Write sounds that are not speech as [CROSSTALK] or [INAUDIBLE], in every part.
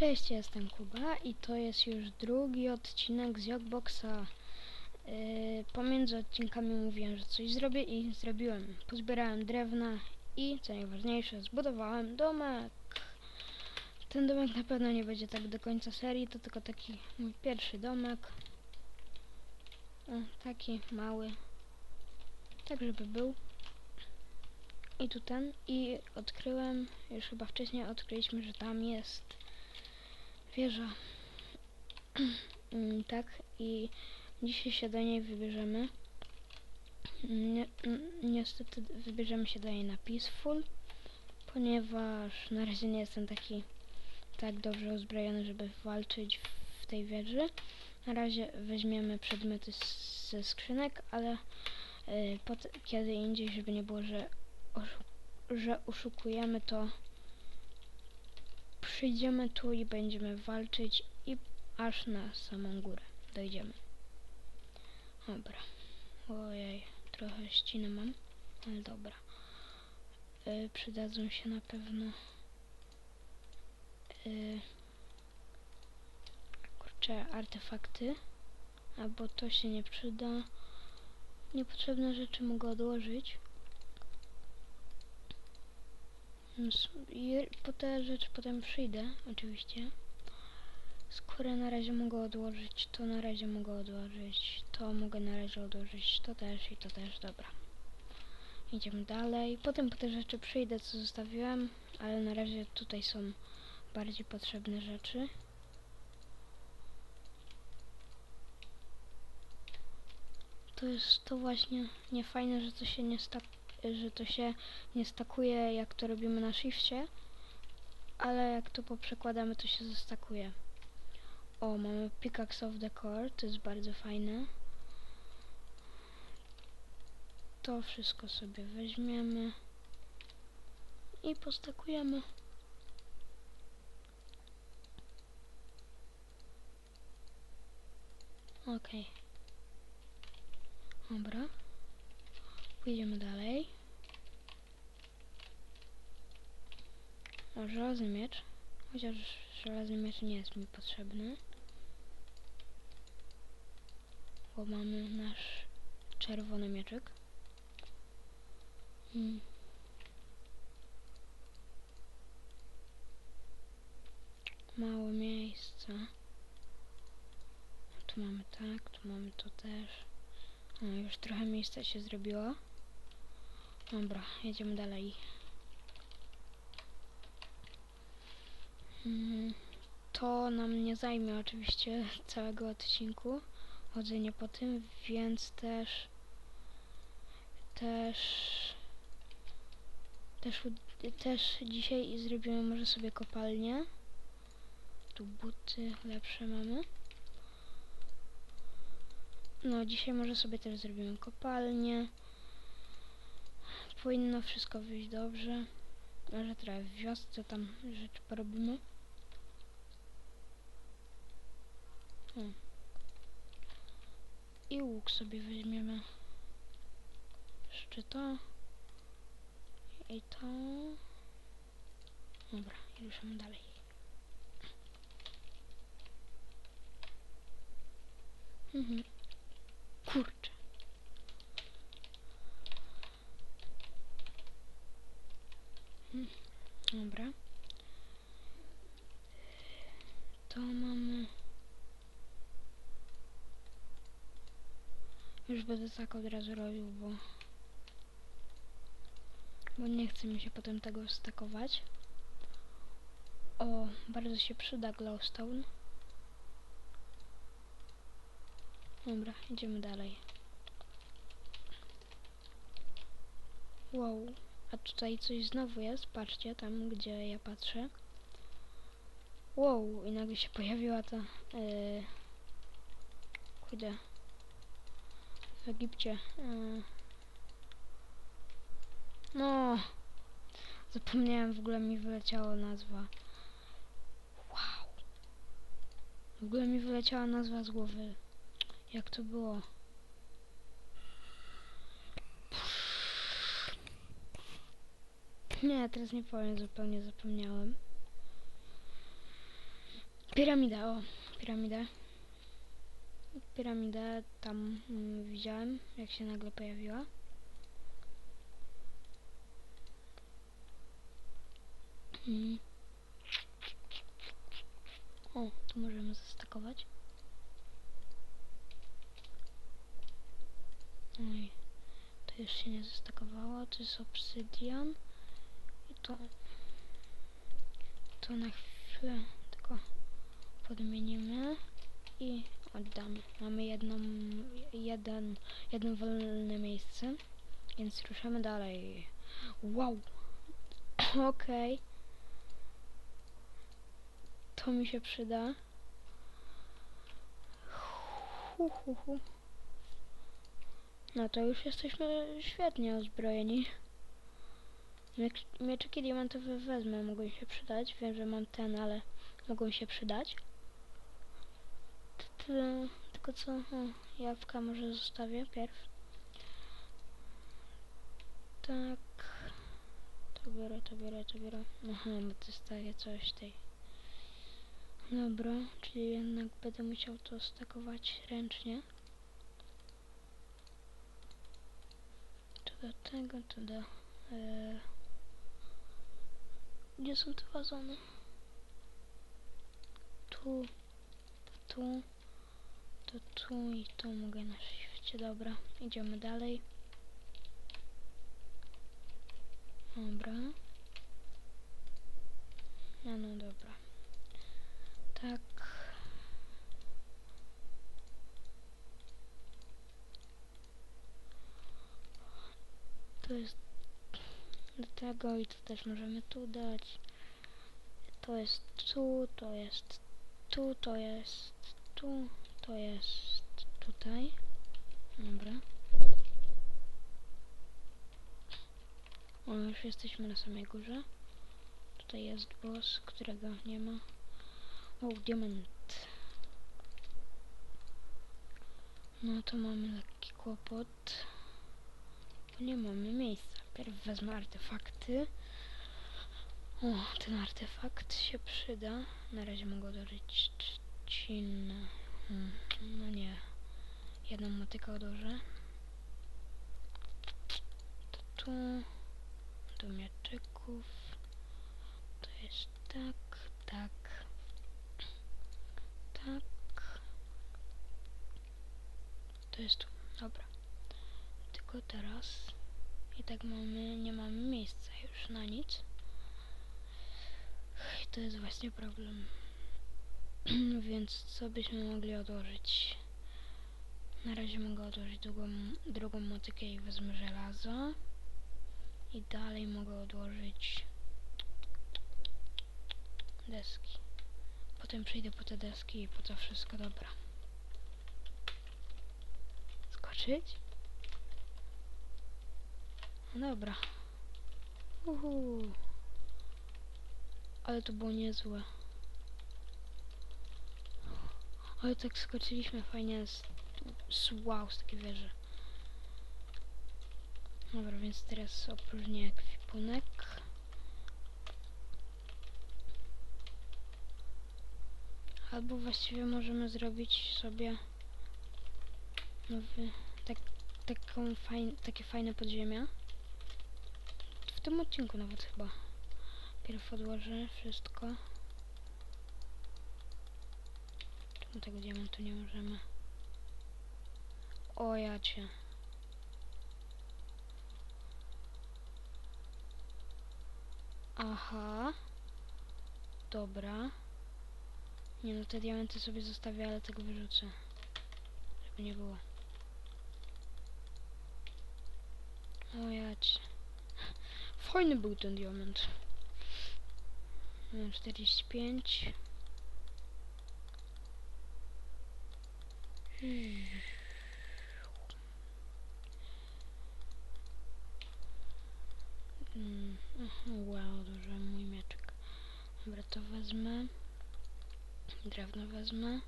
Cześć, jestem Kuba i to jest już drugi odcinek z Jogboxa. Yy, pomiędzy odcinkami mówiłem, że coś zrobię i zrobiłem. Pozbierałem drewna i, co najważniejsze, zbudowałem domek. Ten domek na pewno nie będzie tak do końca serii, to tylko taki mój pierwszy domek. O, taki mały. Tak, żeby był. I tu ten. I odkryłem, już chyba wcześniej odkryliśmy, że tam jest wieża. [CLEARS THROAT] Mm, tak, i dzisiaj się do niej wybierzemy. Nie, n- niestety wybierzemy się do niej na Peaceful, ponieważ na razie nie jestem taki tak dobrze uzbrojony, żeby walczyć w, tej wieży. Na razie weźmiemy przedmioty ze skrzynek, ale y, pot, kiedy indziej, żeby nie było, że, oszu- że oszukujemy, to przyjdziemy tu i będziemy walczyć i aż na samą górę dojdziemy. Dobra. Ojej, trochę ściny mam, ale dobra. Y, przydadzą się na pewno y, kurczę, artefakty. Albo to się nie przyda. Niepotrzebne rzeczy mogę odłożyć. Ms- I po te rzeczy potem przyjdę, oczywiście. Skórę na razie mogę odłożyć, to na razie mogę odłożyć, to mogę na razie odłożyć, to też i to też, dobra. Idziemy dalej. Potem po te rzeczy przyjdę, co zostawiłem, ale na razie tutaj są bardziej potrzebne rzeczy. To jest to właśnie niefajne, że to się nie stak że to się nie stakuje jak to robimy na shifcie, ale jak to poprzekładamy to się zestakuje. O, mamy Pickaxe of the Core, to jest bardzo fajne. To wszystko sobie weźmiemy i postakujemy. Okej. Dobra. Pójdziemy dalej. O, żelazny miecz. Chociaż żelazny miecz nie jest mi potrzebny. Bo mamy nasz czerwony mieczyk. Mm. Mało miejsca. Tu mamy tak, tu mamy to też. Już trochę miejsca się zrobiło. Dobra, jedziemy dalej. Mm, To nam nie zajmie oczywiście całego odcinku chodzenie po tym, więc też też też, też dzisiaj zrobimy może sobie kopalnię. Tu buty lepsze mamy. No, dzisiaj może sobie też zrobimy kopalnię. Powinno wszystko wyjść dobrze. Może trochę w wiosce tam rzeczy porobimy. I łuk sobie weźmiemy. Jeszcze to. I to. Dobra, i ruszamy dalej. Mhm. Kurczę. Dobra. To mamy. Już będę tak od razu robił, bo. Bo nie chce mi się potem tego stakować. O, bardzo się przyda glowstone. Dobra, idziemy dalej. Wow, a tutaj coś znowu jest, patrzcie, tam gdzie ja patrzę. Wow, i nagle się pojawiła ta... Yy, kurde. W Egipcie. Yy. No. Zapomniałem, w ogóle mi wyleciała nazwa. Wow. W ogóle mi wyleciała nazwa z głowy. Jak to było? Nie, teraz nie powiem, zupełnie zapomniałem. Piramida, o, piramida. Piramidę tam mm, widziałem, jak się nagle pojawiła. Mm. O, tu możemy zastakować. Oj, to już się nie zastakowało, to jest obsydian. To... To na chwilę tylko podmienimy i oddamy. Mamy jedną, jeden, jedno wolne miejsce, więc ruszamy dalej. Wow! [CLEARS THROAT] Okej. To mi się przyda. Hu, hu, hu. No to już jesteśmy świetnie uzbrojeni. Miecz- Mieczyki diamentowe wezmę, mogą się przydać. Wiem, że mam ten, ale mogą się przydać. Tylko co? O, jabłka może zostawię pierw. Tak. To biorę, to biorę, to biorę. Aha, bo to takie coś tej. Dobra, czyli jednak będę musiał to stakować ręcznie. To do tego, to do... E... Gdzie są te wazony? Tu, tu, to tu i tu mogę na świecie. Dobra, idziemy dalej. Dobra. No, no dobra. Tak. To jest do tego i to też możemy tu dać. To jest tu, to jest tu, to jest tu, to jest tutaj. Dobra. O, już jesteśmy na samej górze. Tutaj jest boss, którego nie ma. O, diament. No to mamy lekki kłopot. Nie mamy miejsca. Pierw wezmę artefakty. O, ten artefakt się przyda. Na razie mogę odłożyć trzcinę. Hmm, no nie. Jedną motykę odłożę. To tu. Do mieczyków. To jest tak, tak. Tak. To jest tu. Dobra. Tylko teraz. I tak mamy, nie mamy miejsca już na nic. I to jest właśnie problem. [CLEARS THROAT] Więc co byśmy mogli odłożyć? Na razie mogę odłożyć drugą, drugą motykę i wezmę żelazo. I dalej mogę odłożyć deski. Potem przejdę po te deski i po to wszystko dobra. Skoczyć? Dobra. Uhu. Ale to było niezłe. Ale tak skoczyliśmy fajnie z, z wow, z takiej wieży. Dobra, więc teraz opróżnię ekwipunek. Albo właściwie możemy zrobić sobie nowy, tak, taką fajn, takie fajne podziemia. W tym odcinku nawet chyba. Pierw odłożę wszystko. Czemu tego diamentu nie możemy? O ja cię. Aha. Dobra. Nie no, te diamenty sobie zostawię, ale tego wyrzucę. Żeby nie było. O ja cię. Fajny był ten diament. Mam 45. Mm, aha, wow, duży mój mieczek. Dobra, to wezmę. Drewno wezmę.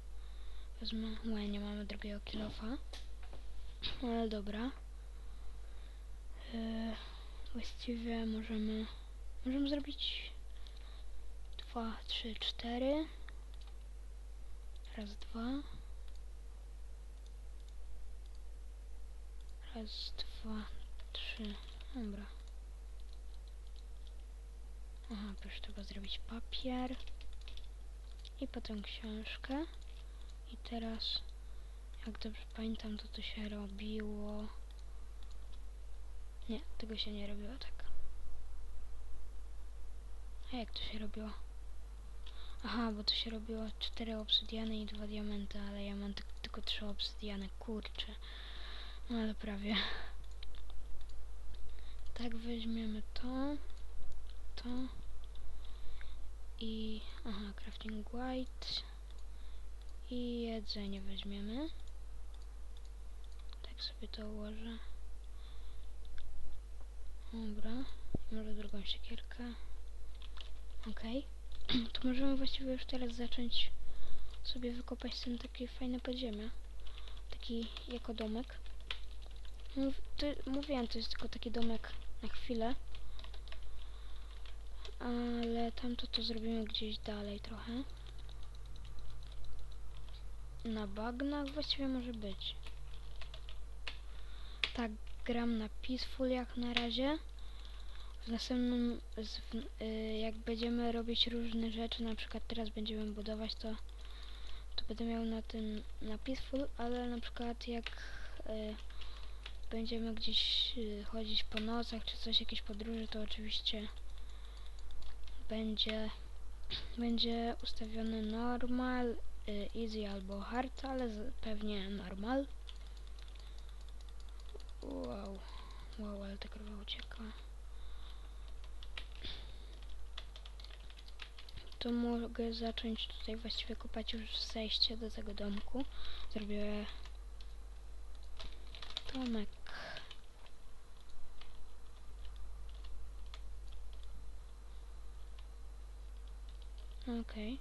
Wezmę. Łe, nie mamy drugiego kilofa. Ale dobra. E, właściwie możemy. Możemy zrobić dwa, trzy, cztery. Raz, dwa. Raz, dwa, trzy. Dobra. Aha, proszę tego zrobić papier. I potem książkę. I teraz, jak dobrze pamiętam, to to się robiło... Nie, tego się nie robiło tak. A jak to się robiło? Aha, bo to się robiło 4 obsydiany i 2 diamenty, ale ja mam tylko 3 obsydiany, kurczę. No ale prawie. Tak, weźmiemy to, to i... aha, crafting white i jedzenie weźmiemy. Tak sobie to ułożę. Dobra, może drugą siekierkę. Okej. [CLEARS THROAT] To możemy właściwie już teraz zacząć sobie wykopać ten takie fajne podziemie. Taki jako domek. Mów, to, mówiłem, to jest tylko taki domek na chwilę. Ale tamto to zrobimy gdzieś dalej trochę. Na bagnach właściwie może być. Tak, gram na Peaceful jak na razie. W następnym, z, y, jak będziemy robić różne rzeczy, na przykład teraz będziemy budować, to, to będę miał na tym na Peaceful, ale na przykład jak y, będziemy gdzieś y, chodzić po nocach, czy coś, jakieś podróże, to oczywiście będzie [CLEARS THROAT] będzie ustawiony normal, y, easy albo hard, ale z, pewnie normal. Wow, wow, ale ta krowa ucieka. To mogę zacząć tutaj właściwie kopać już zejście do tego domku. Zrobię domek. Okej.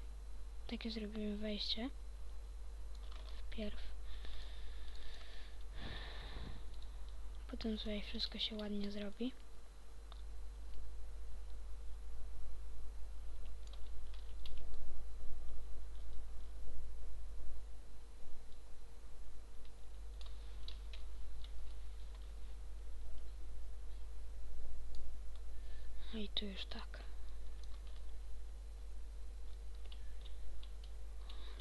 Takie zrobimy wejście. Wpierw. Potem tutaj wszystko się ładnie zrobi. No i tu już tak.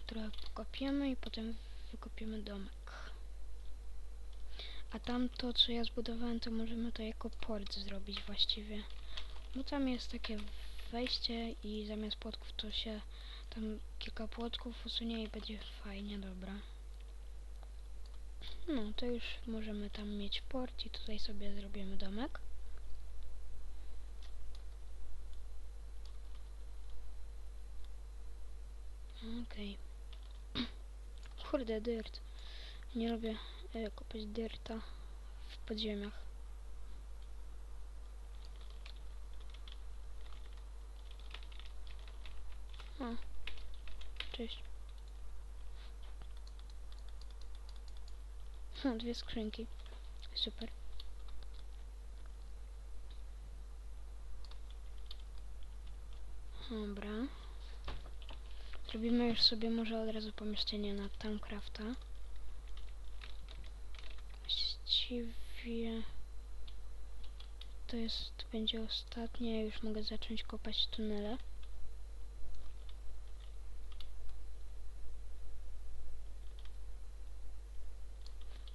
Trochę pokopiemy i potem wykopiemy domek. A tamto, co ja zbudowałem, to możemy to jako port zrobić właściwie. Bo tam jest takie wejście i zamiast płotków to się tam kilka płotków usunie i będzie fajnie, dobra. No, to już możemy tam mieć port i tutaj sobie zrobimy domek. Okej. [CLEARS THROAT] Kurde, dirt. Nie lubię kopać dirta w podziemiach. O, cześć. [LAUGHS] O, dwie skrzynki. Super. Dobra. Zrobimy już sobie może od razu pomieszczenie na Timecrafta. Właściwie to jest, to będzie ostatnie, już mogę zacząć kopać tunele.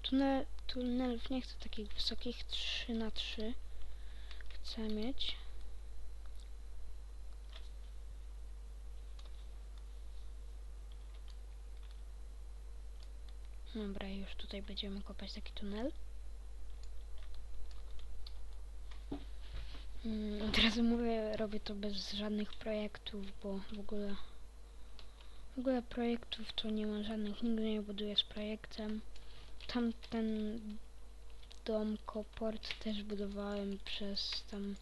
Tunel, tunelów nie chcę takich wysokich 3 na 3 Chcę mieć. Dobra, już tutaj będziemy kopać taki tunel. Mm, od razu mówię, robię to bez żadnych projektów, bo w ogóle w ogóle projektów to nie ma żadnych, nigdy nie buduję z projektem. Tamten dom, koport też budowałem przez tam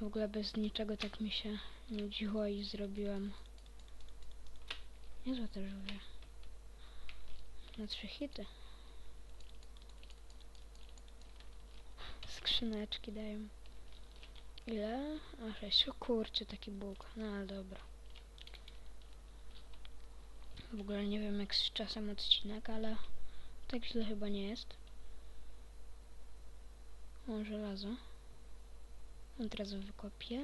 w ogóle bez niczego tak mi się nudziło i zrobiłem. Niezłe też mówię. Na trzy hity. Skrzyneczki dają. Ile? A sześć. O kurczę, taki bóg. No ale dobra. W ogóle nie wiem jak z czasem odcinek, ale tak źle chyba nie jest. O, żelazo. Od razu wykopię.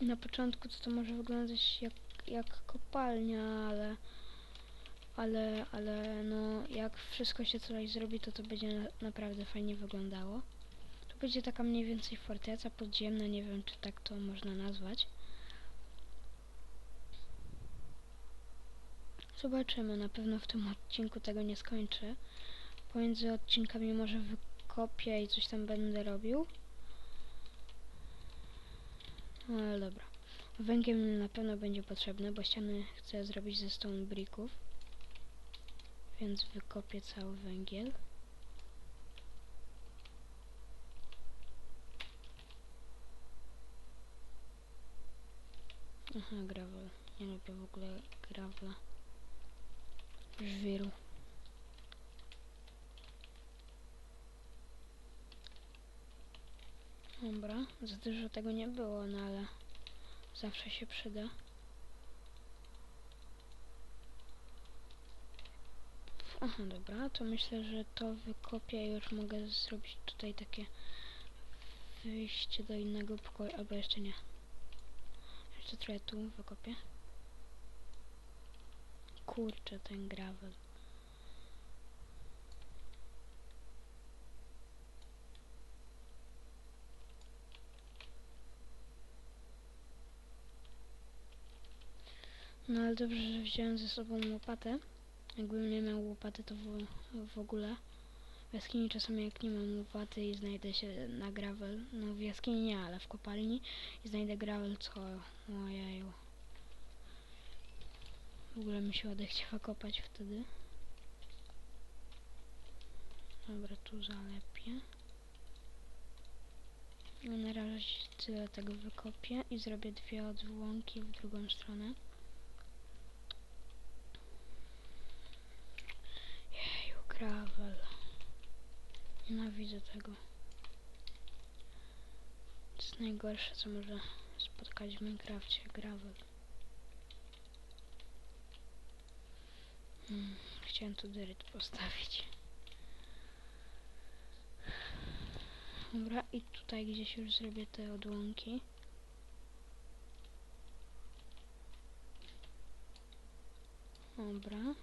Na początku to, to może wyglądać jak, jak kopalnia, ale ale, ale no jak wszystko się tutaj zrobi, to to będzie na, naprawdę fajnie wyglądało. To będzie taka mniej więcej forteca podziemna, nie wiem czy tak to można nazwać. Zobaczymy, na pewno w tym odcinku tego nie skończę. Pomiędzy odcinkami może wykopię i coś tam będę robił. No ale dobra. Węgiel na pewno będzie potrzebny, bo ściany chcę zrobić ze stone bricków. Więc wykopię cały węgiel. Aha, gravel. Nie lubię w ogóle gravela. Żwiru. Dobra, za dużo tego nie było, no ale zawsze się przyda. Aha, dobra, to myślę, że to wykopię i już mogę zrobić tutaj takie wyjście do innego pokoju, albo jeszcze nie. Jeszcze trochę tu wykopię. Kurczę, ten gravel. No ale dobrze, że wziąłem ze sobą łopatę. Jakbym nie miał łopaty, to w, w ogóle w jaskini czasami jak nie mam łopaty i znajdę się na gravel, no w jaskini nie, ale w kopalni i znajdę gravel, co ojeju. W ogóle mi się odechciewa kopać wtedy. Dobra, tu zalepię. No na razie tyle tego wykopię i zrobię dwie odłąki w drugą stronę. Jeju, gravel. Nienawidzę tego. To jest najgorsze, co może spotkać w Minecrafcie, gravel. Hmm, chciałem tu dyryt postawić. Dobra, i tutaj gdzieś już zrobię te odłamki. Dobra.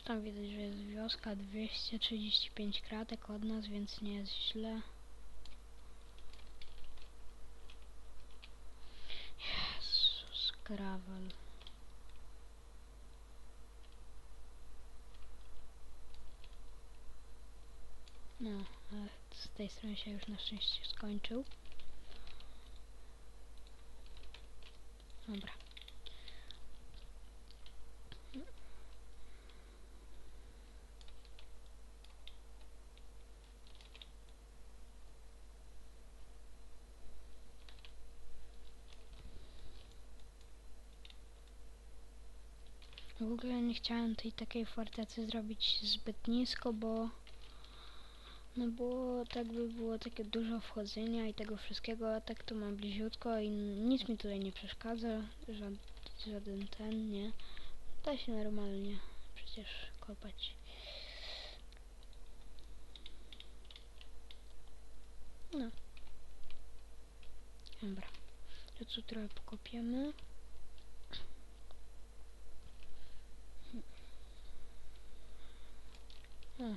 Już tam widać, że jest wioska, 235 kratek od nas, więc nie jest źle. Jezus, gravel. No, ale z tej strony się już na szczęście skończył. Dobra. W ogóle nie chciałem tej takiej fortecy zrobić zbyt nisko, bo no bo tak by było takie dużo wchodzenia i tego wszystkiego, a tak to mam bliziutko i nic mi tutaj nie przeszkadza, żad, żaden ten, nie. Da się normalnie przecież kopać. No. Dobra. To tu trochę pokopiemy. O.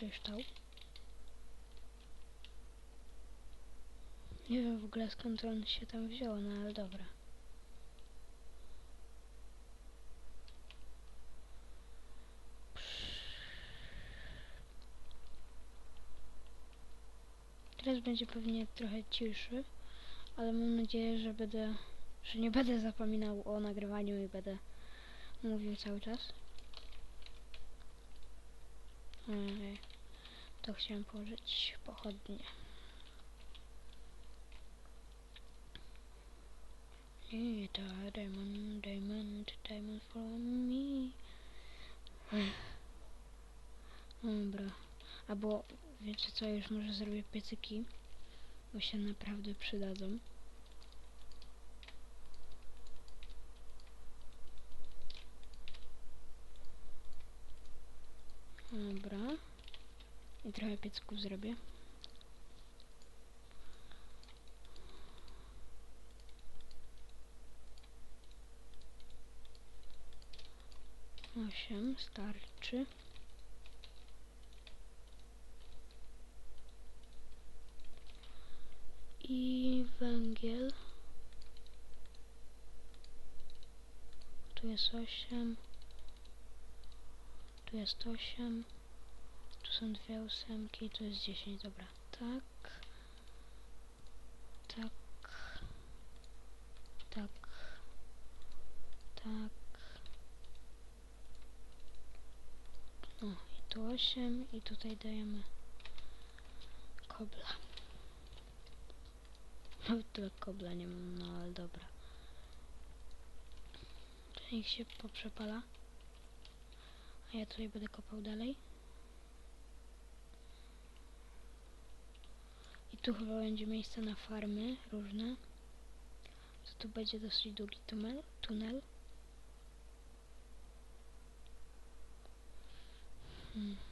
Kryształ. Nie wiem w ogóle skąd on się tam wziął, no ale dobra. Teraz będzie pewnie trochę ciszy, ale mam nadzieję, że będę, że nie będę zapominał o nagrywaniu i będę mówił cały czas. Ojej, to chciałem położyć pochodnie. I to diamond, diamond, diamond for me. Dobra. Albo wiecie co, już może zrobię piecyki, bo się naprawdę przydadzą. Dobra. I trochę piecyków zrobię. Osiem starczy. I węgiel. Tu jest osiem. Tu jest osiem. Tu są dwie ósemki, tu jest 10, dobra. Tak. Tak. Tak. Tak. O, i tu 8 i tutaj dajemy kobla. Nawet tyle kobla nie mam, no ale dobra. To niech się poprzepala. A ja tutaj będę kopał dalej. Tu chyba będzie miejsce na farmy różne. To tu będzie dosyć długi tunel. tunel. Hmm.